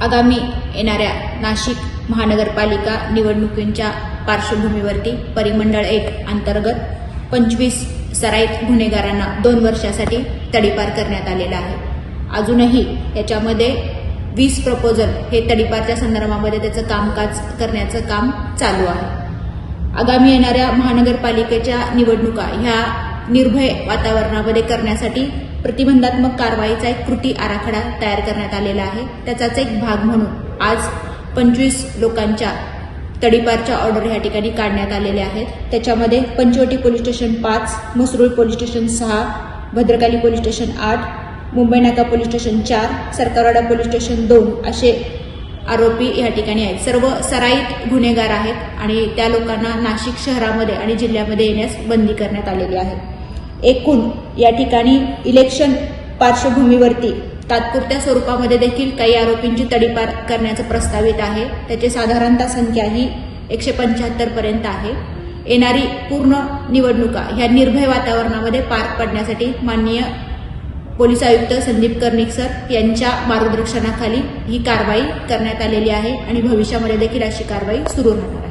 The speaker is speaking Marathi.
आगामी येणाऱ्या नाशिक महानगरपालिका निवडणुकींच्या पार्श्वभूमीवरती परिमंडळ एक अंतर्गत पंचवीस सराईत गुन्हेगारांना दोन वर्षासाठी तडीपार करण्यात आलेला आहे. अजूनही याच्यामध्ये वीस प्रपोजल हे तडीपारच्या संदर्भामध्ये त्याचं कामकाज करण्याचं काम चालू आहे. आगामी येणाऱ्या महानगरपालिकेच्या निवडणुका ह्या निर्भय वातावरणामध्ये करण्यासाठी प्रतिबंधात्मक कारवाईचा एक कृती आराखडा तयार करण्यात आलेला आहे. त्याचाच एक भाग म्हणून आज पंचवीस लोकांच्या तडीपारच्या ऑर्डर ह्या ठिकाणी काढण्यात आलेल्या आहेत. त्याच्यामध्ये पंचवटी पोलीस स्टेशन पाच मसरूळ पोलीस स्टेशन सहा भद्रकाली पोलीस स्टेशन आठ मुंबई नाका पोलीस स्टेशन चार सरकारवाडा पोलीस स्टेशन दोन असे आरोपी या ठिकाणी आहेत. सर्व सराईत गुन्हेगार आहेत आणि त्या लोकांना नाशिक शहरामध्ये आणि जिल्ह्यामध्ये येण्यास बंदी करण्यात आलेली आहे. एकूण या ठिकाणी इलेक्शन पार्श्वभूमीवरती तात्पुरत्या स्वरूपामध्ये देखील काही आरोपींची तडीपार करण्याचं प्रस्तावित आहे. त्याची साधारणतः संख्या ही एकशे पंच्याहत्तरपर्यंत आहे. येणारी पूर्ण निवडणुका ह्या निर्भय वातावरणामध्ये पार पडण्यासाठी माननीय पोलीस आयुक्त संदीप कर्णिक सर यांच्या मार्गदर्शनाखाली ही कारवाई करण्यात आलेली आहे आणि भविष्यामध्ये देखील अशी कारवाई सुरू राहणार आहे.